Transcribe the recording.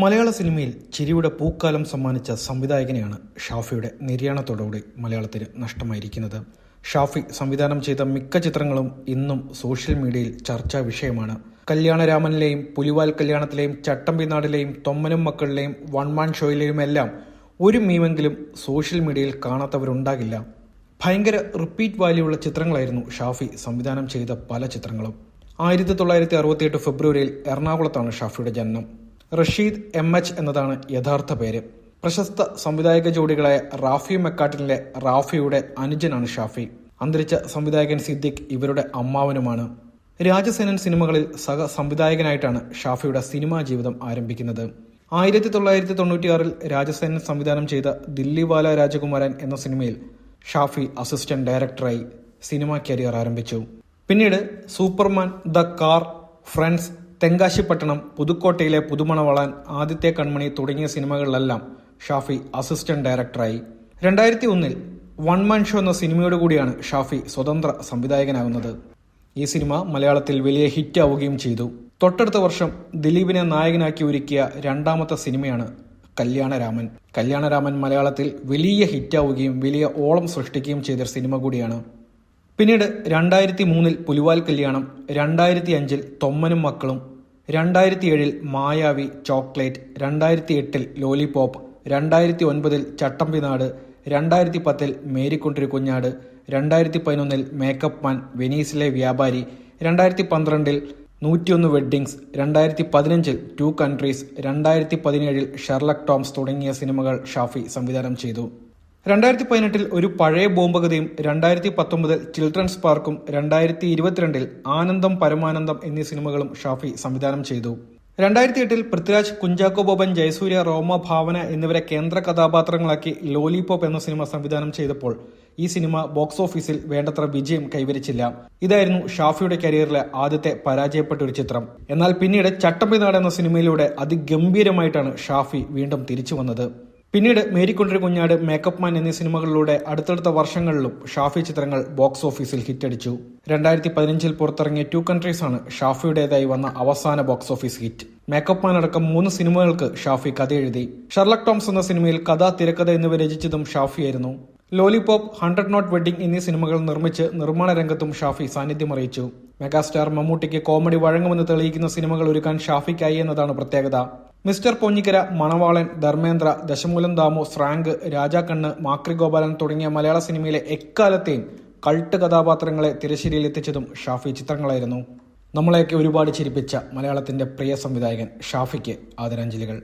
മലയാള സിനിമയിൽ ചിരിയുടെ പൂക്കാലം സമ്മാനിച്ച സംവിധായകനെയാണ് ഷാഫിയുടെ നിര്യാണത്തോടുകൂടി മലയാളത്തിന് നഷ്ടമായിരിക്കുന്നത്. ഷാഫി സംവിധാനം ചെയ്ത മിക്ക ചിത്രങ്ങളും ഇന്നും സോഷ്യൽ മീഡിയയിൽ ചർച്ചാ വിഷയമാണ്. കല്യാണരാമനിലെയും പുലിവാൽ കല്യാണത്തിലെയും ചട്ടമ്പിനാടിലെയും തൊമ്മനും മക്കളിലെയും വൺ മാൻ ഷോയിലെയും എല്ലാം ഒരു മീമെങ്കിലും സോഷ്യൽ മീഡിയയിൽ കാണാത്തവരുണ്ടാകില്ല. ഭയങ്കര റിപ്പീറ്റ് വാല്യൂ ഉള്ള ചിത്രങ്ങളായിരുന്നു ഷാഫി സംവിധാനം ചെയ്ത പല ചിത്രങ്ങളും. ആയിരത്തി തൊള്ളായിരത്തി അറുപത്തിയെട്ട് ഫെബ്രുവരിയിൽ എറണാകുളത്താണ് ഷാഫിയുടെ ജനനം. റഷീദ് എം എച്ച് എന്നതാണ് യഥാർത്ഥ പേര്. പ്രശസ്ത സംവിധായക ജോഡികളായ റാഫി മെക്കാട്ടിലെ റാഫിയുടെ അനുജനാണ് ഷാഫി. അന്തരിച്ച സംവിധായകൻ സിദ്ദിഖ് ഇവരുടെ അമ്മാവനുമാണ്. രാജസേനൻ സിനിമകളിൽ സഹ സംവിധായകനായിട്ടാണ് ഷാഫിയുടെ സിനിമാ ജീവിതം ആരംഭിക്കുന്നത്. ആയിരത്തി തൊള്ളായിരത്തി തൊണ്ണൂറ്റിയാറിൽ രാജസേനൻ സംവിധാനം ചെയ്ത ദില്ലിവാല രാജകുമാരൻ എന്ന സിനിമയിൽ ഷാഫി അസിസ്റ്റന്റ് ഡയറക്ടറായി സിനിമാ കരിയർ ആരംഭിച്ചു. പിന്നീട് Superman the car friends Thenkasipattanam Puthukkottayile പുതുമണവളാൻ ആദ്യത്തെ കൺമണി തുടങ്ങിയ സിനിമകളിലെല്ലാം ഷാഫി അസിസ്റ്റന്റ് ഡയറക്ടറായി. രണ്ടായിരത്തി ഒന്നിൽ വൺ മാൻ ഷോ എന്ന സിനിമയോട് കൂടിയാണ് ഷാഫി സ്വതന്ത്ര സംവിധായകനാകുന്നത്. ഈ സിനിമ മലയാളത്തിൽ വലിയ ഹിറ്റ് ആവുകയും ചെയ്തു. തൊട്ടടുത്ത വർഷം ദിലീപിനെ നായകനാക്കി ഒരുക്കിയ രണ്ടാമത്തെ സിനിമയാണ് കല്യാണരാമൻ. കല്യാണരാമൻ മലയാളത്തിൽ വലിയ ഹിറ്റാവുകയും വലിയ ഓളം സൃഷ്ടിക്കുകയും ചെയ്ത സിനിമ കൂടിയാണ്. പിന്നീട് രണ്ടായിരത്തി മൂന്നിൽ പുലിവാൽ കല്യാണം രണ്ടായിരത്തി അഞ്ചിൽ തൊമ്മനും മക്കളും രണ്ടായിരത്തി ഏഴിൽ മായാവി ചോക്ലേറ്റ് രണ്ടായിരത്തി എട്ടിൽ ലോലിപോപ്പ് രണ്ടായിരത്തി ഒൻപതിൽ ചട്ടമ്പിനാട് രണ്ടായിരത്തി പത്തിൽ മേരിക്കൊണ്ടൊരു കുഞ്ഞാട് രണ്ടായിരത്തി പതിനൊന്നിൽ മേക്കപ്പ് മാൻ വെനീസിലെ വ്യാപാരി രണ്ടായിരത്തി പന്ത്രണ്ടിൽ നൂറ്റിയൊന്ന് വെഡ്ഡിങ്സ് രണ്ടായിരത്തി പതിനഞ്ചിൽ ടു കൺട്രീസ് രണ്ടായിരത്തി പതിനേഴിൽ ഷെർലക് ടോംസ് തുടങ്ങിയ സിനിമകൾ ഷാഫി സംവിധാനം ചെയ്തു. രണ്ടായിരത്തി പതിനെട്ടിൽ ഒരു പഴയ ബോംബകഥയും രണ്ടായിരത്തി പത്തൊമ്പതിൽ ചിൽഡ്രൻസ് പാർക്കും രണ്ടായിരത്തി ഇരുപത്തിരണ്ടിൽ ആനന്ദം പരമാനന്ദം എന്നീ സിനിമകളും ഷാഫി സംവിധാനം ചെയ്തു. രണ്ടായിരത്തി എട്ടിൽ പൃഥ്വിരാജ് കുഞ്ചാക്കോ ബോബൻ ജയസൂര്യ റോമ ഭാവന എന്നിവരെ കേന്ദ്ര കഥാപാത്രങ്ങളാക്കി ലോലിപോപ്പ് എന്ന സിനിമ സംവിധാനം ചെയ്തപ്പോൾ ഈ സിനിമ ബോക്സ് ഓഫീസിൽ വേണ്ടത്ര വിജയം കൈവരിച്ചില്ല. ഇതായിരുന്നു ഷാഫിയുടെ കരിയറിലെ ആദ്യത്തെ പരാജയപ്പെട്ട ഒരു ചിത്രം. എന്നാൽ പിന്നീട് ചട്ടമ്പിനാട് എന്ന സിനിമയിലൂടെ അതിഗംഭീരമായിട്ടാണ് ഷാഫി വീണ്ടും തിരിച്ചു വന്നത്. പിന്നീട് മേരിക്കൊണ്ടൊരു കുഞ്ഞാട് മേക്കപ്പ് മാൻ എന്നീ സിനിമകളിലൂടെ അടുത്തടുത്ത വർഷങ്ങളിലും ഷാഫി ചിത്രങ്ങൾ ബോക്സ് ഓഫീസിൽ ഹിറ്റടിച്ചു. രണ്ടായിരത്തി പതിനഞ്ചിൽ പുറത്തിറങ്ങിയ ടു കൺട്രീസ് ആണ് ഷാഫിയുടേതായി വന്ന അവസാന box office hit. Makeup man അടക്കം മൂന്ന് സിനിമകൾക്ക് ഷാഫി കഥ എഴുതി. ഷെർലക് ടോംസ് എന്ന സിനിമയിൽ കഥ തിരക്കഥ എന്നിവ രചിച്ചതും ഷാഫിയായിരുന്നു. ലോലിപോപ്പ് ഹൺഡ്രഡ് നോട്ട് വെഡിംഗ് എന്നീ സിനിമകൾ നിർമ്മിച്ച് നിർമ്മാണ രംഗത്തും ഷാഫി സാന്നിധ്യം അറിയിച്ചു. മെഗാസ്റ്റാർ മമ്മൂട്ടിക്ക് കോമഡി വഴങ്ങുമെന്ന് തെളിയിക്കുന്ന സിനിമകൾ ഒരുക്കാൻ ഷാഫിക്കായി എന്നതാണ് പ്രത്യേകത. മിസ്റ്റർ പൊന്നിക്കര മണവാളൻ ധർമ്മേന്ദ്ര ദശമൂലം ദാമു ഫ്രാങ്ക് രാജാക്കണ്ണ് മാക്രി ഗോപാലൻ തുടങ്ങിയ മലയാള സിനിമയിലെ എക്കാലത്തെയും കൾട്ട് കഥാപാത്രങ്ങളെ തിരശ്ശേരിയിൽ എത്തിച്ചതും ഷാഫി ചിത്രങ്ങളായിരുന്നു. നമ്മളെയൊക്കെ ഒരുപാട് ചിരിപ്പിച്ച മലയാളത്തിന്റെ പ്രിയ സംവിധായകൻ ഷാഫിക്ക് ആദരാഞ്ജലികൾ.